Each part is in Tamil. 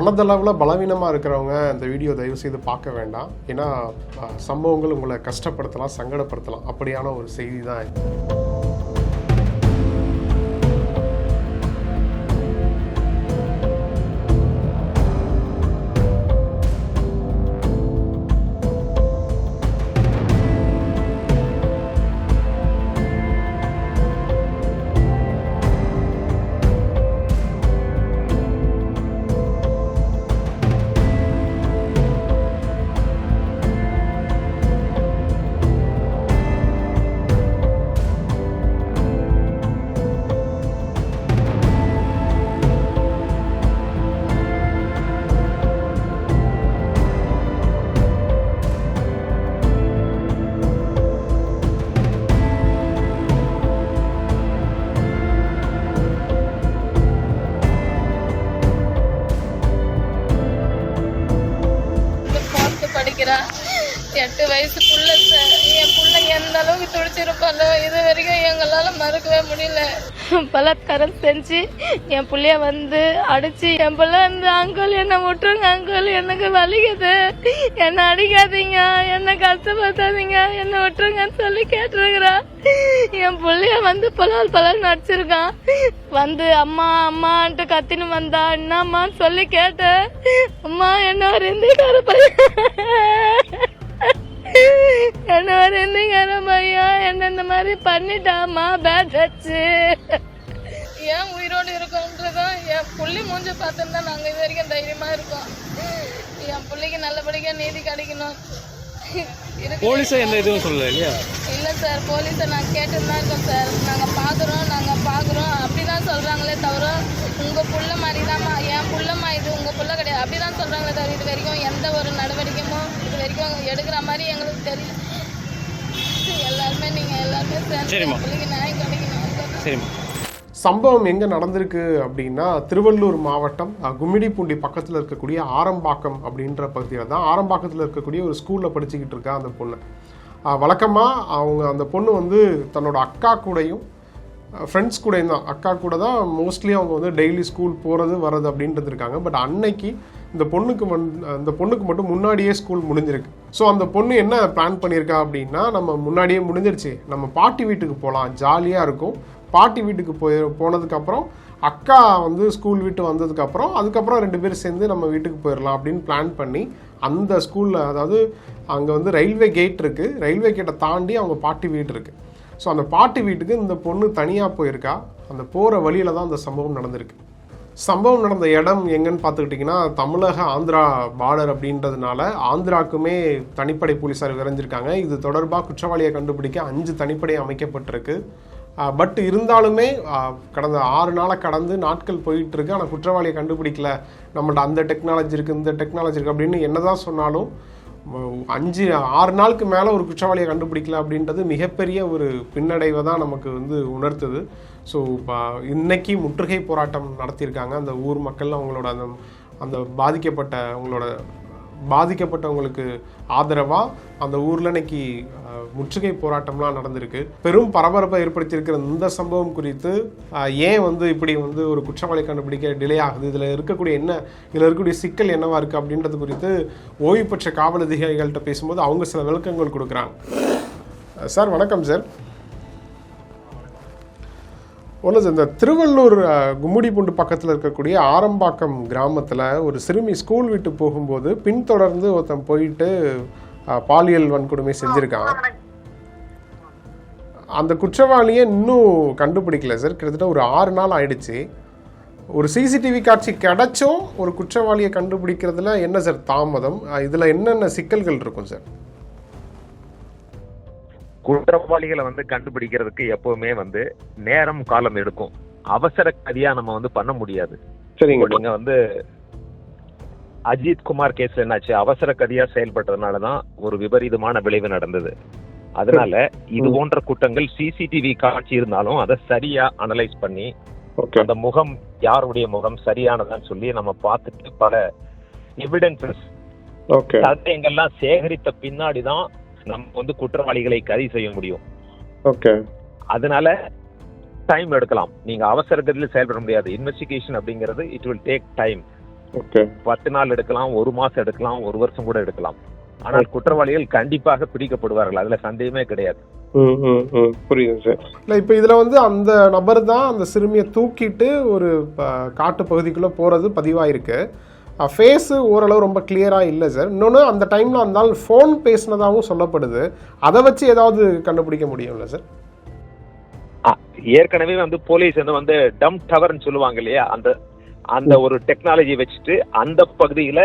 மனதளவில் பலவீனமாக இருக்கிறவங்க இந்த வீடியோ தயவு செய்து பார்க்க வேண்டாம். ஏன்னா சம்பவங்கள் உங்களை கஷ்டப்படுத்தலாம் சங்கடப்படுத்தலாம். அப்படியான ஒரு செய்தி தான் துடிச்சிருப்பாளோ இது வரைக்கும் எங்களால் மறக்கவே முடியல. பலாத்காரம் செஞ்சு என் புள்ளைய வந்து அடிச்சு என் பிள்ளை வந்து அங்கிள் என்னை விட்டுருங்க அங்கிள் எனக்கு வலிக்குது. என்னை அடிக்காதீங்க என்னை கஷ்டப்படுத்தாதீங்க என்னை விட்டுருங்கன்னு சொல்லி கேட்டிருக்கிறா. என் புள்ளைய வந்து பலால் பலால் நடிச்சிருக்கான் வந்து அம்மா அம்மான்ட்டு கத்தின்னு வந்தா என்னம்மான்னு சொல்லி கேட்டேன். அம்மா என்ன ஒரு இந்திக்கார பையன். என்ன ஒரு இந்திக்கார பையன் என்ன இந்த மாதிரி பண்ணிட்டாமா பேட் வச்சு ஏன் உயிரோடு இருக்கோன்றதும் என் புள்ளி மூஞ்ச பார்த்துருந்தா நாங்க இது வரைக்கும் தைரியமா இருக்கோம். என் புள்ளைக்கு நல்லபடியா நீதி கிடைக்கணும். போலீஸா எந்த இதுவும் சொல்லல இல்லையா? இல்ல சார் போலீஸை நான் கேட்டுட்டு தான் இருக்கோம் சார். நாங்க பாக்குறோம் நாங்க பாக்குறோம் அப்படிதான் சொல்றாங்களே தவிர உங்க புள்ள மாதிரி தான்மா என் புள்ளம்மா இது உங்க புள்ள கிடையாது. அப்படிதான் சொல்றாங்களே தவிர இது வரைக்கும் எந்த ஒரு நடவடிக்கையும் எடுக்கிற மாதிரி எங்களுக்கு தெரியல. எல்லாருமே நீங்க எல்லாருமே சரிம்மா. கிடைக்கணும் சரிம்மா. சம்பவம் எங்கே நடந்திருக்கு அப்படின்னா திருவள்ளூர் மாவட்டம் கும்மிடிப்பூண்டி பக்கத்தில் இருக்கக்கூடிய ஆரம்பாக்கம் அப்படின்ற பகுதியில் தான் ஆரம்பாக்கத்தில் இருக்கக்கூடிய ஒரு ஸ்கூலில் படிச்சுக்கிட்டு இருக்கா அந்த பொண்ணு. வழக்கமாக அவங்க அந்த பொண்ணு வந்து தன்னோட அக்கா கூடயும் ஃப்ரெண்ட்ஸ் கூடயும் தான். அக்கா கூட தான் மோஸ்ட்லி அவங்க வந்து டெய்லி ஸ்கூல் போகிறது வர்றது அப்படின்றது இருக்காங்க. பட் அன்னைக்கு இந்த பொண்ணுக்கு மண் அந்த பொண்ணுக்கு மட்டும் முன்னாடியே ஸ்கூல் முடிஞ்சிருக்கு. ஸோ அந்த பொண்ணு என்ன பிளான் பண்ணியிருக்கா அப்படின்னா நம்ம முன்னாடியே முடிஞ்சிருச்சு. நம்ம பாட்டி வீட்டுக்கு போகலாம் ஜாலியாக இருக்கும். பாட்டி வீட்டுக்கு போய் போனதுக்கப்புறம் அக்கா வந்து ஸ்கூல் விட்டு வந்ததுக்கப்புறம் அதுக்கப்புறம் ரெண்டு பேரும் சேர்ந்து நம்ம வீட்டுக்கு போயிடலாம் அப்படின்னு பிளான் பண்ணி அந்த ஸ்கூலில் அதாவது அங்கே வந்து ரயில்வே கேட் இருக்குது ரயில்வே கேட்டை தாண்டி அவங்க பாட்டி வீடு இருக்குது ஸோ அந்த பாட்டி வீட்டுக்கு இந்த பொண்ணு தனியாக போயிருக்கா. அந்த போகிற வழியில தான் அந்த சம்பவம் நடந்திருக்கு. சம்பவம் நடந்த இடம் எங்கன்னு பார்த்துக்கிட்டிங்கன்னா தமிழக ஆந்திரா பார்டர் அப்படின்றதுனால ஆந்திராக்குமே தனிப்படை போலீஸார் விரைஞ்சிருக்காங்க. இது தொடர்பாக குற்றவாளியை கண்டுபிடிக்க அஞ்சு தனிப்படை அமைக்கப்பட்டிருக்கு. பட் இருந்தாலுமே கடந்த ஆறு நாளாக கடந்து நாட்கள் போயிட்டு இருக்கு ஆனால் குற்றவாளியை கண்டுபிடிக்கல. நம்மள்ட்ட அந்த டெக்னாலஜி இருக்குது இந்த டெக்னாலஜி இருக்குது அப்படின்னு என்னதான் சொன்னாலும் அஞ்சு ஆறு நாளுக்கு மேலே ஒரு குற்றவாளியை கண்டுபிடிக்கல அப்படின்றது மிகப்பெரிய ஒரு பின்னடைவை தான் நமக்கு வந்து உணர்த்துது. ஸோ இன்னைக்கு முற்றுகை போராட்டம் நடத்தியிருக்காங்க. அந்த ஊர் மக்கள் அவங்களோட அந்த அந்த பாதிக்கப்பட்ட அவங்களோட பாதிக்கப்பட்டவங்களுக்கு ஆதரவாக அந்த ஊரில் இன்னைக்கு முற்றுகை போராட்டம்லாம் நடந்திருக்கு. பெரும் பரபரப்பை ஏற்படுத்தியிருக்கிற இந்த சம்பவம் குறித்து ஏன் வந்து இப்படி வந்து ஒரு குற்றவாளி கண்டுபிடிக்க டிலே ஆகுது? இதில் இருக்கக்கூடிய என்ன இதில் இருக்கக்கூடிய சிக்கல் என்னவாக இருக்குது அப்படின்றது குறித்து ஓய்வு பெற்ற காவல் அதிகாரிகள்கிட்ட பேசும்போது அவங்க சில விளக்கங்கள் கொடுக்குறாங்க. சார் வணக்கம் சார். ஒன்று இந்த திருவள்ளூர் அஹ், பக்கத்தில் இருக்கக்கூடிய ஆரம்பாக்கம் கிராமத்தில் ஒரு சிறுமி ஸ்கூல் விட்டு போகும்போது பின்தொடர்ந்து ஒருத்தன் போயிட்டு பாலியல் வன்கொடுமை செஞ்சுருக்கான். அந்த குற்றவாளியை இன்னும் கண்டுபிடிக்கல சார். கிட்டத்தட்ட ஒரு ஆறு நாள் ஆயிடுச்சு. ஒரு சிசிடிவி காட்சி கிடைச்சும் ஒரு குற்றவாளியை கண்டுபிடிக்கிறதுல என்ன சார் தாமதம்? இதில் என்னென்ன சிக்கல்கள் இருக்கும் சார்? குற்றவாளிகளை வந்து கண்டுபிடிக்கிறதுக்கு எப்பவுமே வந்து நேரம் காலம் எடுக்கும். அவசர கதியா நம்ம வந்து பண்ண முடியாது. இப்போ நீங்க வந்து அஜித் குமார் கேஸ்ல என்னாச்சு? அவசர கதியா செயல்பட்டதுனால தான் ஒரு விபரீதமான விளைவு நடந்தது. அதனால இது போன்ற குற்றங்கள் சிசிடிவி காட்சி இருந்தாலும் அதை சரியா அனலைஸ் பண்ணி அந்த முகம் யாருடைய முகம் சரியானதான்னு சொல்லி நம்ம பார்த்துட்டு பல எவிடன்சஸ் ஓகே. தடயங்கள்லாம் சேகரித்த பின்னாடி தான் நம்ம வந்து குற்றவாளிகளை கைது செய்ய முடியும். ஓகே அதனால டைம் எடுக்கலாம். நீங்க அவசர கதியில் செயல்பட முடியாது. இன்வெஸ்டிகேஷன் அப்படிங்கிறது it will take time okay பத்து நாள் எடுக்கலாம் ஒரு மாசம் எடுக்கலாம் ஒரு வருஷம் கூட எடுக்கலாம். ஆனால் குற்றவாளிகள் கண்டிப்பாக பிடிக்கப்படுவார்கள். அதுல சந்தேகமே கிடையாது. புரியுது இல்லை இப்போ இதில் வந்து அந்த நபர் தான் அந்த சிறுமியை தூக்கிட்டு ஒரு காட்டு பகுதிக்குள்ளே போகிறது பதிவாயிருக்கு. ஃபேஸு ஓரளவு ரொம்ப கிளியராக இல்லை சார் இன்னொன்று அந்த டைமில் ஆள் ஃபோன் பேசினதாகவும் சொல்லப்படுது. அதை வச்சு ஏதாவது கண்டுபிடிக்க முடியும்ல சார் ஆ, ஏற்கனவே வந்து போலீஸ் வந்து வந்து டம் டவர்னு சொல்லுவாங்க இல்லையா? அந்த அந்த ஒரு டெக்னாலஜி வச்சுட்டு அந்த பகுதியில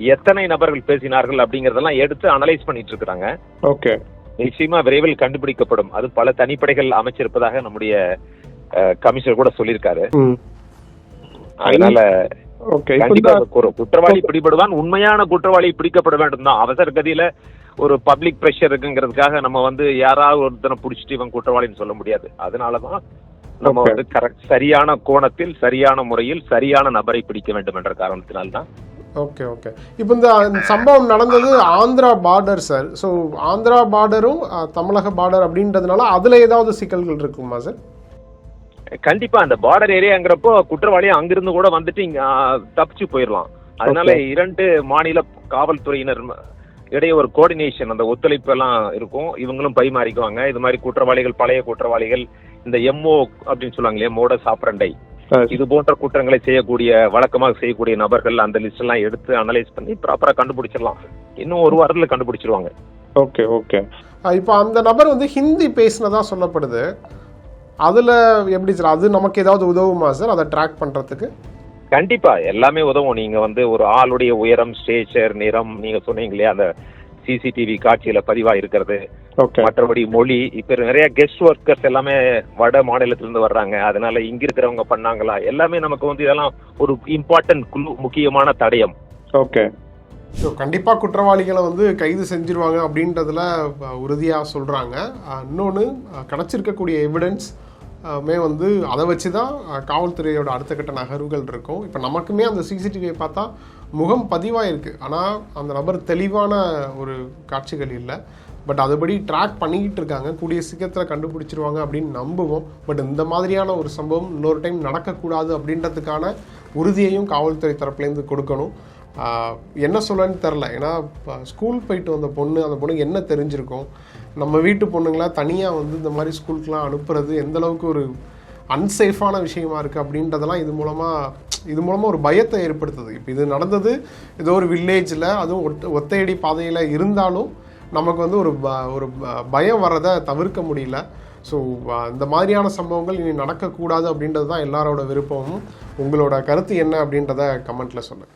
எத்தனை நபர்கள் பேசினார்கள் அப்படிங்கறதெல்லாம் எடுத்து அனலைஸ் பண்ணிட்டு இருக்காங்க ஓகே நிச்சயமா விரைவில் கண்டுபிடிக்கப்படும். அது பல தனிப்படைகள் அமைச்சிருப்பதாக நம்முடைய கமிஷனர் கூட சொல்லியிருக்காரு. அதனால குற்றவாளி பிடிபடுவான். உண்மையான குற்றவாளி பிடிக்கப்பட வேண்டும் தான். அவசர கதியில ஒரு பப்ளிக் ப்ரெஷர் இருக்குங்கிறதுக்காக நம்ம வந்து யாராவது ஒருத்தனை பிடிச்சிட்டு இவன் குற்றவாளின்னு சொல்ல முடியாது. அதனாலதான் நம்ம. வந்து கரெக்ட் சரியான கோணத்தில் சரியான முறையில் சரியான நபரை பிடிக்க வேண்டும் என்ற காரணத்தினால்தான். Okay okay. இப்போ இந்த இந்த சம்பவம் நடந்தது Andhra border sir so Andhra பார்டரும் தமிழக பார்டர் அப்படின்றதுனால அதில் ஏதாவது சிக்கல்கள் இருக்குமா சார் கண்டிப்பா அந்த பார்டர் ஏரியாங்கிறப்போ குற்றவாளி அங்கிருந்து கூட வந்துட்டு இங்க தப்பிச்சு போயிடலாம் அதனால இரண்டு மாநில காவல்துறையினர் இடையே ஒரு கோஆர்டினேஷன் அந்த ஒத்துழைப்பு எல்லாம் இருக்கும். இவங்களும் பரிமாறிக்குவாங்க. இது மாதிரி குற்றவாளிகள் பழைய குற்றவாளிகள் இந்த எம்ஓ அப்படின்னு சொல்லுவாங்க இல்லையா மோட சாப்பிரண்டை. இது போன்ற குற்றங்களை செய்யக்கூடிய வழக்கமாக செய்யக்கூடிய நபர்கள் அந்த லிஸ்ட் எல்லாம் எடுத்து அனலைஸ் பண்ணி ப்ராப்பரா கண்டுபிடிச்சிடலாம் இன்னும் ஒரு வாரத்துல கண்டுபிடிச்சிருவாங்க. ஓகே ஓகே இப்போ அந்த நபர் வந்து ஹிந்தி பேசினதா சொல்லப்படுது. அதில் எப்படி சார் அது நமக்கு ஏதாவது உதவுமா சார் அதை ட்ராக் பண்ணுறதுக்கு கண்டிப்பா. எல்லாமே உதவும். நீங்க வந்து ஒரு ஆளுடைய உயரம் ஸ்டேச்சர் நிறம் நீங்க சொன்னீங்க இல்லையா? அந்த சிசிடிவி காட்சியில பதிவா இருக்கிறது. மற்றபடி மொழி. இப்ப நிறைய கெஸ்ட் ஒர்க்கர்ஸ் எல்லாமே வட மாநிலத்துல இருந்து வர்றாங்க. அதனால இங்க இருக்கிறவங்க பண்ணாங்களா? எல்லாமே நமக்கு வந்து இதெல்லாம் ஒரு இம்பார்ட்டன்ட் குழு முக்கியமான தடயம். ஓகே ஸோ கண்டிப்பாக குற்றவாளிகளை வந்து கைது செஞ்சிருவாங்க அப்படின்றதுல உறுதியாக சொல்கிறாங்க இன்னொன்று கிடச்சிருக்கக்கூடிய எவிடன்ஸ் மே வந்து அதை வச்சு தான் காவல்துறையோட அடுத்த கட்ட நகர்வுகள் இருக்கும். இப்போ நமக்குமே அந்த சிசிடிவியை பார்த்தா முகம் பதிவாயிருக்கு. ஆனால் அந்த நபர் தெளிவான ஒரு காட்சிகள் இல்லை. பட் அதுபடி ட்ராக் பண்ணிக்கிட்டு இருக்காங்க. கூடிய சீக்கிரத்தில் கண்டுபிடிச்சிருவாங்க அப்படின்னு நம்புவோம். பட் இந்த மாதிரியான ஒரு சம்பவம் இன்னொரு டைம் நடக்கக்கூடாது அப்படின்றதுக்கான உறுதியையும் காவல்துறை தரப்புலேருந்து கொடுக்கணும். என்ன சொல்லன்னு தெரில. ஏன்னா இப்போ ஸ்கூல் போயிட்டு வந்த பொண்ணு அந்த பொண்ணுக்கு என்ன தெரிஞ்சிருக்கும்? நம்ம வீட்டு பொண்ணுங்களாம் தனியாக வந்து இந்த மாதிரி ஸ்கூலுக்குலாம் அனுப்புறது எந்த அளவுக்கு ஒரு அன்சேஃபான விஷயமா இருக்குது அப்படின்றதெல்லாம் இது மூலமாக இது மூலமாக ஒரு பயத்தை ஏற்படுத்துது. இப்போ இது நடந்தது ஏதோ ஒரு வில்லேஜில் அதுவும் ஒத்த ஒத்தையடி பாதையில் இருந்தாலும் நமக்கு வந்து ஒரு ப- ஒரு ப- பயம் வர்றதை தவிர்க்க முடியல. ஸோ இந்த மாதிரியான சம்பவங்கள் இனி நடக்கக்கூடாது அப்படின்றது தான் எல்லாரோட விருப்பமும். உங்களோட கருத்து என்ன அப்படின்றத கமெண்ட்டில் சொல்லுங்கள்